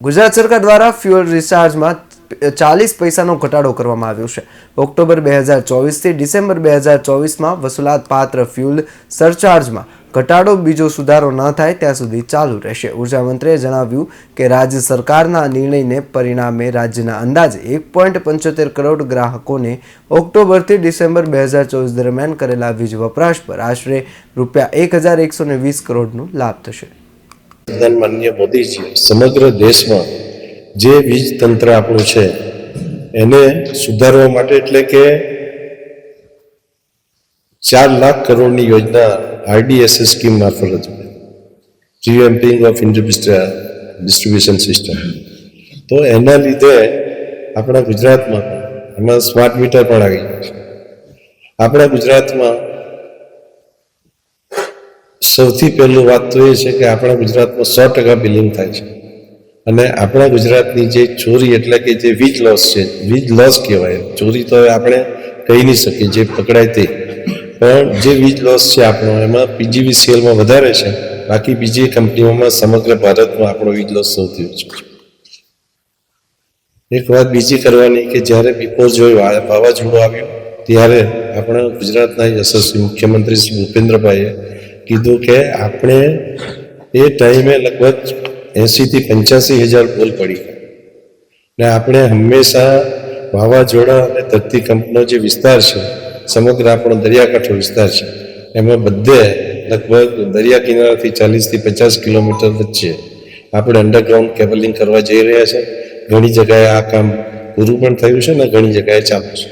ગુજરાત સરકાર દ્વારા ફ્યુઅલ રિચાર્જમાં ચાલીસ પૈસાનો ઘટાડો કરવામાં આવ્યો છે. ઓક્ટોબર બે હજાર ચોવીસથી ડિસેમ્બર બે હજાર ચોવીસમાં વસૂલાત પાત્ર ફ્યુઅલ સરચાર્જમાં ઘટાડો બીજો સુધારો ન થાય ત્યાં સુધી ચાલુ રહેશે. ઊર્જા મંત્રીએ જણાવ્યું કે રાજ્ય સરકારના નિર્ણયને પરિણામે રાજ્યના અંદાજે એક પોઈન્ટ પંચોતેર કરોડ ગ્રાહકોને ઓક્ટોબરથી ડિસેમ્બર બે હજાર ચોવીસ દરમિયાન કરેલા વીજ વપરાશ પર આશરે રૂપિયા એક હજાર એકસો વીસ કરોડનો લાભ થશે. પ્રધાન માનનીય મોદીજી, સમગ્ર દેશમાં જે વીજ તંત્ર આપણું છે, એને સુધારવા માટે એટલે કે ચાર લાખ કરોડની યોજના આરડીએસએસ સ્કીમ મારફત રિવેમ્પિંગ ઓફ ડિસ્ટ્રીબ્યુશન સિસ્ટમ. તો એના લીધે આપણા ગુજરાતમાં એમાં સ્માર્ટ મીટર પણ આવી ગયા છે. આપણા ગુજરાતમાં સૌથી પહેલું વાત તો એ છે કે આપણા ગુજરાતમાં સો ટકા બિલિંગ થાય છે. અને આપણા ગુજરાતની જે ચોરી એટલે કે જે વીજ લોસ છે, વીજ લોસ કહેવાય. ચોરી તો આપણે કહી નહીં શકીએ, જે પકડાય તે. પણ જે વીજ લોસ છે આપણો, એમાં પીજીવીસીએલમાં વધારે છે. બાકી બીજી કંપનીઓમાં સમગ્ર ભારતમાં આપણો વીજ લોસ સૌથી ઓછો એક વાત બીજી કરવાની કે જ્યારે બિપોરજોય જોયું વાવાઝોડું આવ્યું, ત્યારે આપણા ગુજરાતના યશસ્વી મુખ્યમંત્રી શ્રી ભૂપેન્દ્રભાઈએ કીધું કે આપણે એ ટાઈમે લગભગ એંશીથી પંચ્યાસી હજાર બોલ પડી ને આપણે હંમેશા વાવાઝોડા અને ધરતીકંપનો જે વિસ્તાર છે, સમગ્ર આપણો દરિયાકાંઠો વિસ્તાર છે, એમાં બધે લગભગ દરિયા કિનારાથી ચાલીસથી પચાસ કિલોમીટર વચ્ચે આપણે અંડરગ્રાઉન્ડ કેબલિંગ કરવા જઈ રહ્યા છે. ઘણી જગ્યાએ આ કામ પૂરું પણ થયું છે ને ઘણી જગ્યાએ ચાલુ છે.